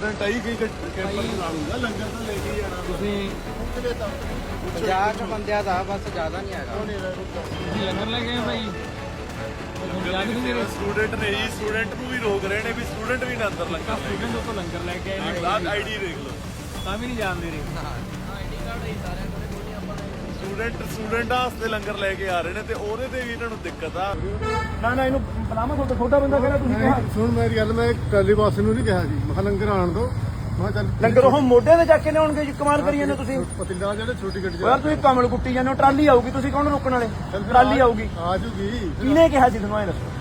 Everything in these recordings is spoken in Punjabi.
ਸਟੂਡੈਂਟ ਆਈ ਕਿ ਕੈਂਪਰ ਲਾ ਲੂਗਾ ਲੰਗਰ ਤਾਂ ਲੈ ਕੇ ਹੀ ਜਾਣਾ। ਤੁਸੀਂ ਕਿਤੇ ਤਾਂ 50 ਬੰਦਿਆਂ ਦਾ ਬਸ ਜ਼ਿਆਦਾ ਨਹੀਂ ਹੈਗਾ। ਤੁਸੀਂ ਲੰਗਰ ਲੈ ਕੇ ਆਏ ਭਾਈ? ਸਟੂਡੈਂਟ ਨੇ ਜੀ ਸਟੂਡੈਂਟ ਨੂੰ ਵੀ ਰੋਕ ਰਹੇ ਨੇ ਵੀ ਸਟੂਡੈਂਟ ਵੀ ਨਾ ਅੰਦਰ ਲੰਗਰ ਲੈ ਸਟੂਡੈਂਟ ਉੱਤੋਂ ਲੰਗਰ ਲੈ ਕੇ ਆਏ ਆਈਡੀ ਦੇਖ ਲਓ। ਤਾਂ ਵੀ ਨਹੀਂ ਜਾਣਦੇ ਰਹੇ ਸਟੂਡੈਂਟ ਸਟੂਡੈਂਟਾਂ ਵਾਸਤੇ ਲੰਗਰ ਲੈ ਕੇ ਆ ਰਹੇ ਨੇ ਤੇ ਉਹਦੇ ਤੇ ਵੀ ਇਹਨਾਂ ਨੂੰ ਦਿੱਕਤ ਆ। ਨਾ ਨਾ ਇਹਨੂੰ ਬਲਾਮਾ ਤੁਹਾਡਾ ਛੋਟਾ ਬੰਦਾ ਕਿਹੜਾ ਤੁਸੀਂ ਸੁਣ ਮੇਰੀ ਗੱਲ ਮੈਂ ਟਰਾਲੀ ਬਾਸ ਨੂੰ ਨਹੀਂ ਕਿਹਾ ਜੀ। ਮੈਂ ਕਿਹਾ ਲੰਗਰ ਆਣ ਦੋ ਮੈਂ ਕਿਹਾ ਚੱਲ ਲੰਗਰ ਉਹ ਮੋਢੇ ਤੇ ਚੱਕ ਕੇ ਲਿਆਉਣਗੇ ਜੀ ਕਮਾਲ ਕਰੀ ਜਾਂਦੇ ਤੁਸੀਂ। ਪਤਿੰਦਾ ਜਿਹੜੇ ਛੋਟੀ ਗੱਡੀ ਯਾਰ ਤੁਸੀਂ ਕਮਲ ਕੁੱਟੀ ਜਾਂਦੇ ਹੋ ਟਰਾਲੀ ਆਊਗੀ ਤੁਸੀਂ ਕੌਣ ਰੋਕਣ ਵਾਲੇ? ਟਰਾਲੀ ਆਊਗੀ। ਆ ਜੂਗੀ। ਕਿਹਨੇ ਕਿਹਾ ਸੀ ਤੁਹਾਨੂੰ ਇਹ ਦੱਸੋ?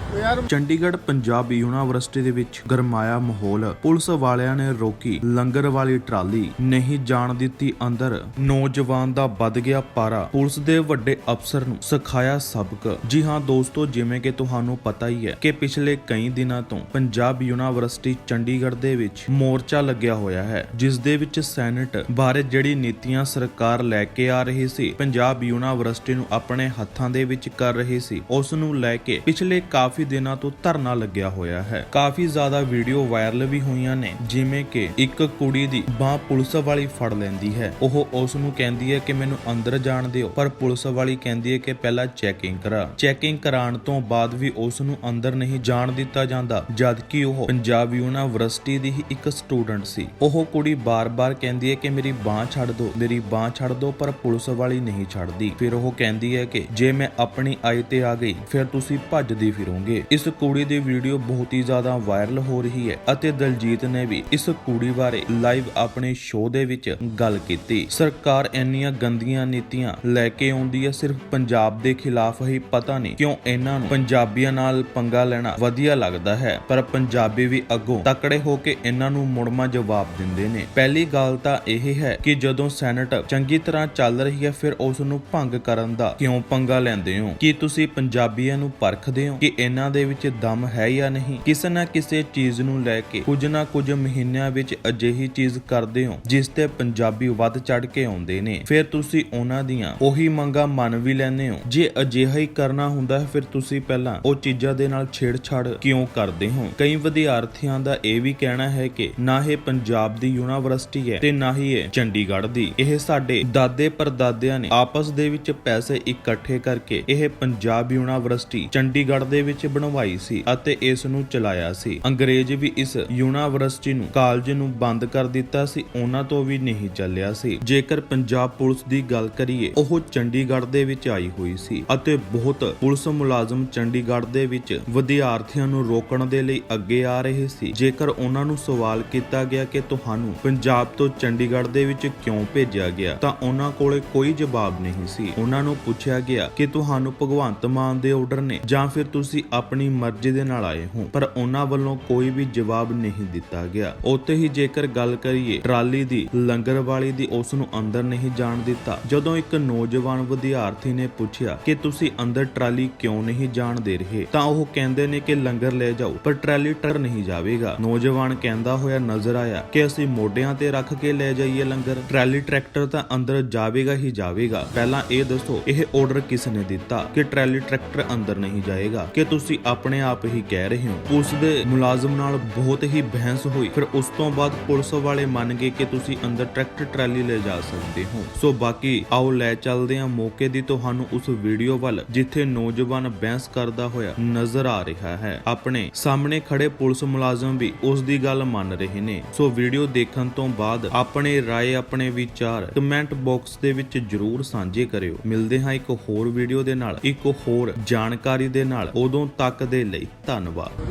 ਚੰਡੀਗੜ੍ਹ ਪੰਜਾਬ ਯੂਨੀਵਰਸਿਟੀ ਦੇ ਵਿੱਚ ਗਰਮਾਇਆ ਮਾਹੌਲ ਪੁਲਿਸ ਵਾਲਿਆਂ ਨੇ ਰੋਕੀ ਲੰਗਰ ਵਾਲੀ ਟਰਾਲੀ ਨਹੀਂ ਜਾਣ ਦਿੱਤੀ ਅੰਦਰ। ਨੌਜਵਾਨ ਦਾ ਵੱਧ ਗਿਆ ਪਾਰਾ। ਪੁਲਿਸ ਦੇ ਵੱਡੇ ਅਫਸਰ ਨੂੰ ਸਿਖਾਇਆ ਸਬਕ। ਜੀ ਹਾਂ ਦੋਸਤੋ ਜਿਵੇਂ ਕਿ ਤੁਹਾਨੂੰ ਪਤਾ ਹੀ ਹੈ ਕਿ ਪਿਛਲੇ ਕਈ ਦਿਨਾਂ ਤੋਂ ਪੰਜਾਬ ਯੂਨੀਵਰਸਿਟੀ ਚੰਡੀਗੜ੍ਹ ਦੇ ਵਿੱਚ ਮੋਰਚਾ ਲੱਗਿਆ ਹੋਇਆ ਹੋਇਆ ਹੈ। ਜਿਸ ਦੇ ਵਿੱਚ ਸੈਨੇਟ ਬਾਰੇ ਜਿਹੜੀ ਨੀਤੀਆਂ ਸਰਕਾਰ ਲੈ ਕੇ ਆ ਰਹੀ ਸੀ, ਪੰਜਾਬ ਯੂਨੀਵਰਸਿਟੀ ਨੂੰ ਆਪਣੇ ਹੱਥਾਂ ਦੇ ਵਿੱਚ ਕਰ ਰਹੀ ਸੀ, ਉਸ ਨੂੰ ਲੈ ਕੇ ਪਿਛਲੇ ਕਾਫੀ ਦਿਨਾਂ ਤੋਂ ਧਰਨਾ ਲੱਗਿਆ ਹੋਇਆ ਹੈ। ਕਾਫੀ ਜ਼ਿਆਦਾ ਵੀਡੀਓ ਵਾਇਰਲ ਵੀ ਹੋਈਆਂ ਨੇ, ਜਿਵੇਂ ਕਿ ਇੱਕ ਕੁੜੀ ਦੀ ਬਾਹ ਪੁਲਿਸ ਵਾਲੀ ਫੜ ਲੈਂਦੀ ਹੈ। ਉਹ ਉਸ ਨੂੰ ਕਹਿੰਦੀ ਹੈ ਕਿ ਮੈਨੂੰ ਅੰਦਰ ਜਾਣ ਦਿਓ, ਪਰ ਪੁਲਿਸ ਵਾਲੀ ਕਹਿੰਦੀ ਹੈ ਕਿ ਪਹਿਲਾਂ ਚੈਕਿੰਗ ਕਰਾ। ਚੈਕਿੰਗ ਕਰਾਉਣ ਤੋਂ ਬਾਅਦ ਵੀ ਉਸ ਨੂੰ ਅੰਦਰ ਨਹੀਂ ਜਾਣ ਦਿੱਤਾ ਜਾਂਦਾ ਜਦ ਕਿ ਉਹ ਪੰਜਾਬ ਯੂਨੀਵਰਸਿਟੀ ਦੀ ਹੀ ਇੱਕ ਸਟੂਡੈਂਟ ਸੀ। ਉਹ ਕੁੜੀ ਬਾਰ-ਬਾਰ ਕਹਿੰਦੀ ਹੈ ਕਿ ਮੇਰੀ ਬਾਹ ਛੱਡ ਦਿਓ ਮੇਰੀ ਬਾਹ ਛੱਡ ਦਿਓ ਪਰ ਪੁਲਿਸ ਵਾਲੀ ਨਹੀਂ ਛੱਡਦੀ। ਫਿਰ ਉਹ ਕਹਿੰਦੀ ਹੈ ਕਿ ਜੇ ਮੈਂ ਆਪਣੀ ਆਈ ਤੇ ਆ ਗਈ, ਫਿਰ ਤੁਸੀਂ ਭੱਜਦੀ ਫਿਰੋਗੇ। ਇਸ ਕੁੜੀ ਦੀ ਵੀਡੀਓ ਬਹੁਤ ਹੀ ਜ਼ਿਆਦਾ ਵਾਇਰਲ ਹੋ ਰਹੀ ਹੈ ਅਤੇ ਦਲਜੀਤ ਨੇ ਵੀ ਇਸ ਕੁੜੀ ਬਾਰੇ ਲਾਈਵ ਆਪਣੇ ਸ਼ੋਅ ਦੇ ਵਿੱਚ ਗੱਲ ਕੀਤੀ। ਸਰਕਾਰ ਇੰਨੀਆਂ ਗੰਦੀਆਂ ਨੀਤੀਆਂ ਲੈ ਕੇ ਆਉਂਦੀ ਹੈ, ਸਿਰਫ ਪੰਜਾਬ ਦੇ ਖਿਲਾਫ ਹੀ ਪਤਾ ਨਹੀਂ ਕਿਉਂ ਇਹਨਾਂ ਨੂੰ ਪੰਜਾਬੀਆਂ ਨਾਲ ਪੰਗਾ ਲੈਣਾ ਵਧੀਆ ਲੱਗਦਾ ਹੈ। ਪਰ ਪੰਜਾਬੀ ਵੀ ਅੱਗੋਂ ਤਕੜੇ ਹੋ ਕੇ ਇਹਨਾਂ ਨੂੰ ਮੁੜਮਾ ਜਵਾਬ ਦਿੰਦੇ ਨੇ। ਪਹਿਲੀ ਗੱਲ ਤਾਂ ਇਹ ਹੈ ਕਿ ਜਦੋਂ ਸੈਨੇਟ ਚੰਗੀ ਤਰ੍ਹਾਂ ਚੱਲ ਰਹੀ ਹੈ, ਫਿਰ ਉਸ ਨੂੰ ਭੰਗ ਕਰਨ ਦਾ ਕਿਉਂ ਪੰਗਾ ਲੈਂਦੇ ਹੋ? ਕੀ ਤੁਸੀਂ ਪੰਜਾਬੀਆਂ ਨੂੰ ਪਰਖਦੇ ਹੋ ਕਿ ਇਹਨਾਂ ਦੇ ਵਿੱਚ ਦਮ ਹੈ ਜਾਂ ਨਹੀਂ? ਕਿਸੇ ਨਾ ਕਿਸੇ ਚੀਜ਼ ਨੂੰ ਲੈ ਕੇ ਕੁਝ ਨਾ ਕੁਝ ਮਹੀਨਿਆਂ ਵਿੱਚ ਅਜਿਹੀ ਚੀਜ਼ ਕਰਦੇ ਹੋ, ਜਿਸ ਤੇ ਪੰਜਾਬੀ ਵੱਧ ਚੜ ਕੇ ਆਉਂਦੇ ਨੇ। ਫਿਰ ਤੁਸੀਂ ਉਹਨਾਂ ਦੀਆਂ ਉਹੀ ਮੰਗਾਂ ਮੰਨ ਵੀ ਲੈਂਦੇ ਹੋ। ਜੇ ਅਜਿਹਾ ਹੀ ਕਰਨਾ ਹੁੰਦਾ ਹੈ, ਫਿਰ ਤੁਸੀਂ ਪਹਿਲਾਂ ਉਹ ਚੀਜ਼ਾਂ ਦੇ ਨਾਲ ਛੇੜਛਾੜ ਕਿਉਂ ਕਰਦੇ ਹੋ? ਕਈ ਵਿਦਿਆਰਥੀਆਂ ਦਾ ਇਹ ਵੀ ਕਹਿਣਾ ਹੈ ਕਿ ਨਾ ਇਹ ਪੰਜਾਬ ਦੀ ਯੂਨੀਵਰਸਿਟੀ ਹੈ ਤੇ ਨਾ ਹੀ ਇਹ ਚੰਡੀਗੜ੍ਹ ਦੀ। ਇਹ ਸਾਡੇ ਦਾਦੇ ਪਰਦਾਦਿਆਂ ਨੇ ਆਪਸ ਦੇ ਵਿੱਚ ਪੈਸੇ ਇਕੱਠੇ ਕਰਕੇ ਇਹ ਪੰਜਾਬ ਯੂਨੀਵਰਸਿਟੀ ਚੰਡੀਗੜ੍ਹ ਦੇ ਵਿੱਚ ਬਣਵਾਈ ਸੀ ਅਤੇ ਇਸ ਨੂੰ ਚਲਾਇਆ ਸੀ। ਅੰਗਰੇਜ਼ ਵੀ ਇਸ ਯੂਨੀਵਰਸਿਟੀ ਨੂੰ ਕਾਲਜ ਨੂੰ ਬੰਦ ਕਰ ਦਿੱਤਾ ਸੀ, ਉਹਨਾਂ ਤੋਂ ਵੀ ਨਹੀਂ ਚੱਲਿਆ ਸੀ। ਜੇਕਰ ਪੰਜਾਬ ਪੁਲਿਸ ਦੀ ਗੱਲ ਕਰੀਏ, ਉਹ ਚੰਡੀਗੜ੍ਹ ਦੇ ਵਿੱਚ ਆਈ ਹੋਈ ਸੀ ਅਤੇ ਬਹੁਤ ਪੁਲਿਸ ਮੁਲਾਜ਼ਮ ਚੰਡੀਗੜ੍ਹ ਦੇ ਵਿੱਚ ਵਿਦਿਆਰਥੀਆਂ ਨੂੰ ਰੋਕਣ ਦੇ ਲਈ ਅੱਗੇ ਆ ਰਹੇ ਸੀ। ਜੇਕਰ ਉਹਨਾਂ ਨੂੰ ਸਵਾਲ ਕੀਤਾ ਗਿਆ ਕਿ ਤੁਹਾਨੂੰ ਪੰਜਾਬ ਤੋਂ ਚੰਡੀਗੜ੍ਹ ਦੇ ਵਿੱਚ ਕਿਉਂ ਭੇਜਿਆ ਗਿਆ? ਤਾਂ ਉਹਨਾਂ ਕੋਲੇ ਕੋਈ ਜਵਾਬ ਨਹੀਂ ਸੀ। ਉਹਨਾਂ ਨੂੰ ਪੁੱਛਿਆ ਗਿਆ ਕਿ ਤੁਹਾਨੂੰ ਭਗਵੰਤ ਮਾਨ ਦੇ ਆਰਡਰ ਨੇ ਜਾਂ ਫਿਰ ਤੁਸੀਂ ਆਪਣੀ ਮਰਜ਼ੀ ਦੇ ਨਾਲ ਆਏ ਹੋ, ਪਰ ਉਹਨਾਂ ਵੱਲੋਂ ਕੋਈ ਵੀ ਜਵਾਬ ਨਹੀਂ ਦਿੱਤਾ ਗਿਆ। ਉੱਥੇ ਹੀ ਜੇਕਰ ਗੱਲ ਕਰੀਏ, ਟਰਾਲੀ ਦੀ, ਲੰਗਰ ਵਾਲੀ ਦੀ ਉਸ ਨੂੰ ਅੰਦਰ ਨਹੀਂ ਜਾਣ ਦਿੱਤਾ। ਜਦੋਂ ਇੱਕ ਨੌਜਵਾਨ ਵਿਦਿਆਰਥੀ ਨੇ ਪੁੱਛਿਆ ਕਿ ਤੁਸੀਂ ਅੰਦਰ ਟਰਾਲੀ ਕਿਉਂ ਨਹੀਂ ਜਾਣ ਦੇ ਰਹੇ, ਤਾਂ ਉਹ ਕਹਿੰਦੇ ਨੇ ਕਿ ਲੰਗਰ ਲੈ ਜਾਓ, ਪਰ ਟਰਾਲੀ ਟਰ ਨਹੀਂ ਜਾਵੇਗਾ। ਨੌਜਵਾਨ ਕਹਿੰਦਾ ਹੋਇਆ ਨਜ਼ਰ ਆਇਆ ਕਿ ਅਸੀਂ ਮੋਢਿਆਂ ਤੇ ਰੱਖ ਕੇ ਲੈ ਜਾਈਏ ਲੰਗਰ। ਟਰਾਲੀ ਟਰੈਕਟਰ ਤਾਂ ਅੰਦਰ ਜਾਵੇਗਾ ਹੀ ਜਾਵੇਗਾ। ਪਹਿਲਾਂ ਇਹ ਦੱਸੋ, ਇਹ ਆਰਡਰ ਕਿਸ ਨੇ ਦਿੱਤਾ ਕਿ ਟਰਾਲੀ ਟਰੈਕਟਰ ਅੰਦਰ ਨਹੀਂ ਜਾਏਗਾ? ਕਿ ਤੁਸੀਂ ਆਪਣੇ ਆਪ ਹੀ ਕਹਿ ਰਹੇ ਹੋ? ਪੁਲਿਸ ਦੇ ਮੁਲਾਜ਼ਮ ਨਾਲ ਬਹੁਤ ਹੀ ਬਹਿਸ ਹੋਈ। ਫਿਰ ਉਸ ਤੋਂ ਬਾਅਦ ਪੁਲਿਸ ਵਾਲੇ ਮੰਨ ਗਏ ਕਿ ਤੁਸੀਂ ਅੰਦਰ ਟਰੈਕਟਰ ਟਰਾਲੀ ਲੈ ਜਾ ਸਕਦੇ ਹੋ। ਸੋ ਬਾਕੀ ਆਓ ਲੈ ਚੱਲਦੇ ਹਾਂ। ਮੌਕੇ ਦੀ ਤੁਹਾਨੂੰ ਉਸ ਵੀਡੀਓ ਵੱਲ, ਜਿੱਥੇ ਨੌਜਵਾਨ ਬਹਿਸ ਕਰਦਾ ਹੋਇਆ ਨਜ਼ਰ ਆ ਰਿਹਾ ਹੈ। ਆਪਣੇ ਸਾਹਮਣੇ ਖੜੇ ਪੁਲਿਸ ਮੁਲਾਜ਼ਮ ਵੀ ਉਸ ਦੀ ਗੱਲ ਮੰਨ ਰਹੇ ਨੇ। ਸੋ ਵੀਡੀਓ ਦੇਖਣ ਤੋਂ ਬਾਅਦ ਆਪਣੇ رائے ਆਪਣੇ ਵਿਚਾਰ ਕਮੈਂਟ ਬਾਕਸ ਦੇ ਵਿੱਚ ਜਰੂਰ ਸਾਂਝੇ ਕਰਿਓ ਮਿਲਦੇ ਹਾਂ ਇੱਕ ਹੋਰ ਵੀਡੀਓ ਦੇ ਨਾਲ ਇੱਕ ਹੋਰ ਜਾਣਕਾਰੀ ਦੇ ਨਾਲ ਉਦੋਂ ਤੱਕ ਦੇ ਲਈ ਧੰਨਵਾਦ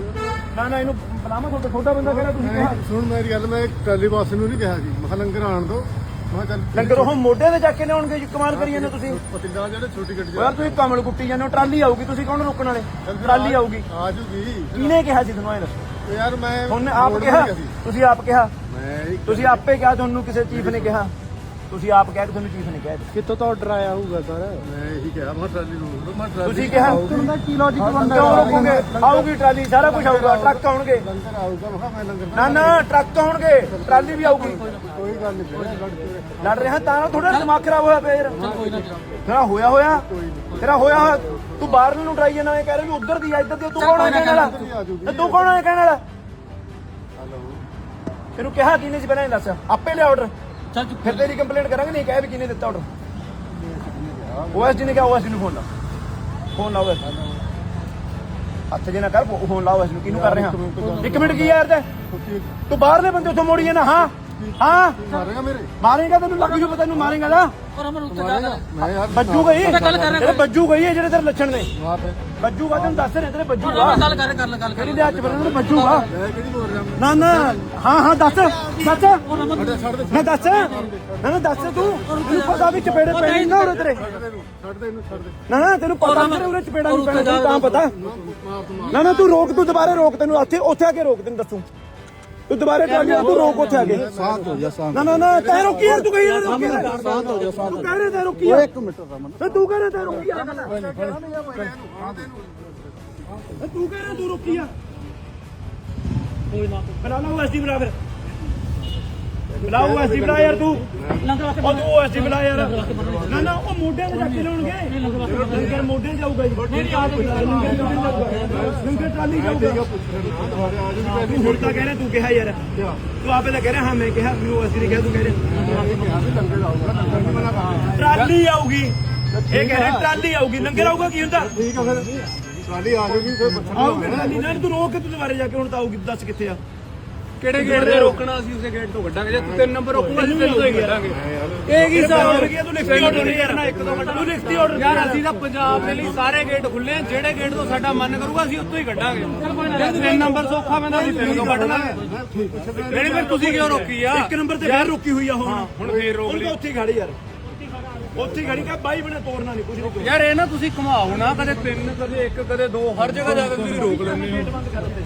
ਨਾ ਨਾ ਇਹਨੂੰ ਬਲਾਮਾ ਤੁਹਾਡਾ ਛੋਟਾ ਬੰਦਾ ਕਿਹੜਾ ਤੁਸੀਂ ਮੈਂ ਸੁਣ ਮੇਰੀ ਗੱਲ ਮੈਂ ਟਰਾਲੀ ਬਾਸ ਨੂੰ ਨਹੀਂ ਕਿਹਾ ਜੀ ਮੈਂ ਕਿਹਾ ਲੰਗਰ ਆਣ ਦੋ ਮੈਂ ਕਿਹਾ ਚੱਲ ਲੰਗਰ ਉਹ ਮੋਢੇ ਤੇ ਚੱਕ ਕੇ ਲਿਆਉਣਗੇ ਜੀ ਕਮਾਲ ਕਰੀ ਜਾਂਦੇ ਤੁਸੀਂ ਪਤਿੰਦਾ ਜਿਹੜੇ ਛੋਟੀ ਗੱਡੀ ਯਾਰ ਤੁਸੀਂ ਕਮਲ ਕੁੱਟੀ ਜਾਂਦੇ ਹੋ ਟਰਾਲੀ ਆਊਗੀ ਤੁਸੀਂ ਕੌਣ ਰੋਕਣ ਵਾਲੇ ਟਰਾਲੀ ਆਊਗੀ ਆ ਜੂਗੀ ਕਿਹਨੇ ਕਿਹਾ ਸੀ ਤੁਹਾਨੂੰ ਇਹ ਦੱਸੋ ਉਹ ਯਾਰ ਮੈਂ ਹੁਣ ਆਪ ਰੋਡ ਕਿਹਾ ਨਹੀਂ ਸੀ। ਤੁਸੀਂ ਆਪ ਕਿਹਾ ਮੈਂ ਹੀ- ਤੁਸੀਂ ਆਪੇ ਕਿਹਾ ਤੁਹਾਨੂੰ ਕਿਸੇ ਚੀਫ ਨੇ ਕਿਹਾ। ਤੁਸੀਂ ਆਪ ਕਹਿ ਕੇ ਤੁਹਾਨੂੰ ਚੀਫ ਨੇ ਕਿਹਾ ਕਿੱਥੋਂ ਤੋਂ ਆਰਡਰ ਆਇਆ ਹੋਊਗਾ ਸਰ? ਮੈਂ ਇਹੀ ਕਿਹਾ ਮੈਂ ਟਰਾਲੀ ਨੂੰ ਰੋਕ ਮੈਂ ਟਰਾਲੀ ਤੁਸੀਂ ਕਿਹਾ ਉਹਦਾ ਕੀ ਲੌਜੀਕ ਬਣਦਾ ਕਿਉਂ ਰੋਕੋਗੇ? ਆਊਗੀ ਟਰਾਲੀ ਸਾਰਾ ਕੁਝ ਆਊਗਾ ਟਰੱਕ ਆਉਣਗੇ। ਲੰਗਰ ਆਊਗਾ ਮੈਂ ਕਿਹਾ ਮੈਂ ਲੰਗਰ ਨਾ ਨਾ ਟਰੱਕ ਆਉਣਗੇ ਟਰਾਲੀ ਵੀ ਆਊਗੀ। ਕੋਈ ਗੱਲ ਨਹੀਂ ਲੜ ਰਿਹਾ ਤਾਂ ਥੋੜਾ ਦਿਮਾਗ ਖਰਾਬ ਹੋਇਆ ਪਿਆ ਯਾਰ ਤੇਰਾ ਹੋਇਆ ਹੋਇਆ ਤੇਰਾ ਹੋਇਆ। ਤੂੰ ਬਾਹਰ ਨੂੰ ਟਰਾਈ ਜਾਣਾ ਇਹ ਕਹਿ ਰਿਹਾ ਵੀ ਉਧਰ ਦੀ ਆ ਇੱਧਰ ਦੀ ਤੂੰ ਕੌਣ ਹੈ ਕਹਿਣ ਵਾਲਾ? ਤੇ ਤੂੰ ਕੌਣ ਹੈ ਕਹਿਣ ਵਾਲਾ? ਤੈਨੂੰ ਕਿਹਾ ਕਿਹਨੇ ਸੀ ਪਹਿਲਾਂ ਇਹ ਦੱਸ? ਆਪੇ ਲਿਆ ਆਰਡਰ ਫਿਰ ਤੇਰੀ ਕੰਪਲੇਂਟ ਕਰਾਂਗੇ ਨਹੀਂ ਕਹਿ ਵੀ ਕਿਹਨੇ ਦਿੱਤਾ ਆਰਡਰ ਓਐਸਡੀ ਨੇ ਕਿਹਾ ਓਐਸਡੀ ਨੂੰ ਫੋਨ ਲਾ। ਫੋਨ ਲਾਓ ਹੱਥ ਜੇ ਨਾ ਕਰ ਫੋਨ ਲਾਓ ਇਸ ਨੂੰ। ਕਿਹਨੂੰ ਕਰ ਰਿਹਾ? ਇੱਕ ਮਿੰਟ ਕੀ ਯਾਰ ਤੇ? ਤੂੰ ਬਾਹਰਲੇ ਬੰਦੇ ਉੱਥੋਂ ਮੋੜੀ ਨਾ ਹਾਂ? ਹਾਂ? ਮਾਰੇਗਾ ਮੇਰੇ? ਮਾਰੇਗਾ ਤੈਨੂੰ ਲੱਗ ਜੂ ਪਤਾ ਤੈਨੂੰ ਮਾਰੇਗਾ ਨਾ ਮੈਂ ਯਾਰ ਬੱਜੂ ਗਈ। ਤੇਰੇ ਬੱਜੂ ਗਈ ਹੈ ਜਿਹੜੇ ਤੇਰੇ ਲੱਛਣ ਨੇ। ਮਾਰ ਬੱਜੂਗਾ ਤੈਨੂੰ ਦੱਸ ਰਿਹਾ ਤੇਰੇ ਬੱਜੂਗਾ ਗੱਲ ਕਰ ਗੱਲ ਕਰ ਕਿਹੜੀ ਦੇ ਹੱਥ ਬੰਦੇ ਬੱਜੂਗਾ ਮੈਂ ਕਿਹੜੀ ਬੋਲ ਰਿਹਾ ਨਾ ਨਾ। ਹਾਂ ਹਾਂ ਦੱਸ। ਦੱਸ। ਮੈਂ ਦੱਸ। ਨਾ ਨਾ ਦੱਸ ਤੂੰ। ਤੈਨੂੰ ਪਤਾ ਵੀ ਚਪੇੜੇ ਪੈਣੀ ਨਾ ਉਰੇ ਤੇਰੇ। ਛੱਡ ਦੇ ਇਹਨੂੰ ਛੱਡ ਦੇ ਇਹਨੂੰ ਛੱਡ ਦੇ। ਨਾ ਨਾ ਤੈਨੂੰ ਪਤਾ ਤੇਰੇ ਉਰੇ ਚਪੇੜਾ ਨਹੀਂ ਪੈਣਾ ਤਾਂ ਪਤਾ? ਮਾਰ ਮਾਰ ਨਾ ਨਾ ਤੂੰ ਰੋਕ ਤੂੰ ਦੁਬਾਰਾ ਰੋਕ ਤੈਨੂੰ। ਉੱਥੇ ਉੱਥੇ ਆ ਕੇ ਰੋਕ ਤੈਨੂੰ ਦੱਸੂ। ਤੂੰ ਦੁਬਾਰਾ ਟਰਾਲੀ ਤੂੰ ਰੋਕ ਉੱਥੇ ਆ ਕੇ। ਸਾਥ ਹੋ ਜਾ ਸਾਥ ਨਾ ਨਾ ਨਾ ਤੈ ਰੋਕੀ ਯਾਰ ਤੂੰ ਕਹੀ ਯਾਰ ਰੋਕੀ ਯਾਰ। ਸਾਥ ਹੋ ਜਾ ਸਾਥ ਤੂੰ ਕਹਿ ਰਿਹਾ ਤੈ ਰੋਕੀ ਯਾਰ। ਇੱਕ ਮਿੰਟ ਰਮਨ। ਤੇ ਤੂੰ ਕਹਿ ਰਿਹਾ ਤੈ ਰੋਕੀ ਯਾਰ। ਤੇ ਤੂੰ ਕਹਿ ਰਿਹਾ ਤੂੰ ਰੋਕੀ ਆ ਕੋਈ ਨਾ। ਬਣਾ ਲਾ ਐਸਡੀ ਬਣਾ ਫਿਰ। ਬਣਾ ਉਹ ਐਸਡੀ ਬਣਾ ਯਾਰ ਤੂੰ। ਉਹ ਤੂੰ ਐਸਡੀ ਬਣਾ ਯਾਰ। ਨਾ ਨਾ ਉਹ ਮੋਢਿਆਂ ਤੇ ਚੱਕ ਕੇ ਲਾਉਣਗੇ ਲੰਗਰ ਮੋਢਿਆਂ ਜਾਊਗਾ ਜੀ। ਲੰਗਰ ਟਰਾਲੀ ਜਾਊਗਾ। ਤੂੰ ਹੁਣ ਤਾਂ ਕਹਿ ਰਿਹਾ ਤੂੰ ਕਿਹਾ ਯਾਰ। ਤੂੰ ਆਪੇ ਤਾਂ ਕਹਿ ਰਿਹਾ ਹਾਂ ਮੈਂ ਕਿਹਾ ਮੈਨੂੰ ਐਸਡੀ ਨੇ ਕਿਹਾ ਤੂੰ ਕਹਿ ਰਿਹਾ। ਟਰਾਲੀ ਆਊਗੀ। ਇਹ ਕਹਿ ਰਿਹਾ ਟਰਾਲੀ ਆਊਗੀ। ਲੰਗਰ ਆਊਗਾ ਕੀ ਹੁੰਦਾ? ਠੀਕ ਆ ਫਿਰ। ਟਰਾਲੀ ਆ ਜਾਊਗੀ ਫਿਰ ਟਰਾਲੀ। ਨਾਲ ਤੂੰ ਰੋਕ ਕੇ ਤੂੰ ਦੁਬਾਰੇ ਜਾ ਕੇ ਹੁਣ ਤਾਂ ਆਊਗੀ ਦੱਸ ਕਿੱਥੇ ਆ। ਕਿਹੜੇ ਗੇਟ ਤੇ ਰੋਕਣਾ ਅਸੀਂ ਉਸੇ ਗੇਟ ਤੋਂ ਕੱਢਾਂਗੇ ਜੇ ਤੂੰ ਤਿੰਨ ਨੰਬਰ ਰੋਕੂਗਾ ਅਸੀਂ ਤਿੰਨ ਤੋਂ ਹੀ ਕੱਢਾਂਗੇ ਇਹ ਕੀ ਹਿਸਾਬ ਹੋ ਗਿਆ ਤੂੰ ਲਿਖਤੀ ਆਰਡਰ ਨਹੀਂ ਕਰਨਾ ਇੱਕ ਦੋ ਮਿੰਟ। ਤੂੰ ਲਿਖਤੀ ਆਰਡਰ ਯਾਰ ਅਸੀਂ ਤਾਂ ਪੰਜਾਬ ਦੇ ਲਈ ਸਾਰੇ ਗੇਟ ਖੁੱਲੇ ਆ ਜਿਹੜੇ ਗੇਟ ਤੋਂ ਸਾਡਾ ਮਨ ਕਰੂਗਾ ਅਸੀਂ ਉੱਥੋਂ ਹੀ ਕੱਢਾਂਗੇ। ਜੇ ਤਿੰਨ ਨੰਬਰ ਸੌਖਾ ਪੈਂਦਾ ਅਸੀਂ ਤਿੰਨ ਤੋਂ ਕੱਢ ਲਾਂਗੇ ਜਿਹੜੀ ਫਿਰ ਤੁਸੀਂ ਕਿਉਂ ਰੋਕੀ ਆ? ਇੱਕ ਨੰਬਰ ਤੇ ਫੇਰ ਰੁਕੀ ਹੋਈ ਆ ਹੁਣ। ਹੁਣ ਫੇਰ ਰੋਕ ਤਾਂ ਉੱਥੇ ਖੜੀ ਯਾਰ। ਉੱਥੇ ਖੜੀ ਕਾ ਬਾਈ ਬਣੇ ਤੋੜਨਾ ਨਹੀਂ ਕੁਝ ਨਹੀਂ ਯਾਰ ਇਹ ਨਾ ਤੁਸੀਂ ਘੁਮਾਓ ਨਾ ਕਦੇ ਤਿੰਨ ਕਦੇ ਇੱਕ ਕਦੇ ਦੋ ਹਰ ਜਗ੍ਹਾ ਜਾ ਕੇ ਤੁਸੀਂ ਰੋਕ ਲੈਂਦੇ ਹੋ।